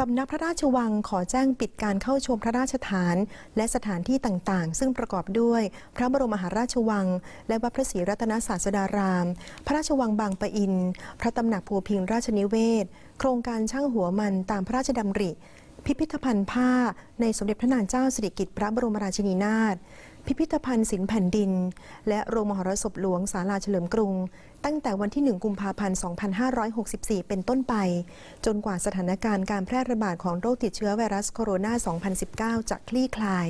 สำนักพระราชวังขอแจ้งปิดการเข้าชมพระราชฐาน และสถานที่ต่างๆ ซึ่งประกอบด้วย พระบรมมหาราชวัง และวัดพระศรีรัตนศาสดาราม พระราชวังบางปะอิน พระตำหนักภูพิงราชนิเวศ โครงการช่างหัวมันตามพระราชดำริ พิพิธภัณฑ์ผ้าในสมเด็จพระนางเจ้าสิริกิติ์พระบรมราชินีนาถ พิพิธภัณฑ์ศิลป์แผ่นดิน และโรงมหรสพหลวงศาลาเฉลิมกรุง ตั้งแต่วันที่ 1 กุมภาพันธ์ 2564 เป็นต้นไป จนกว่าสถานการณ์การแพร่ระบาดของโรคติดเชื้อไวรัสโคโรนา 2019 จะคลี่คลาย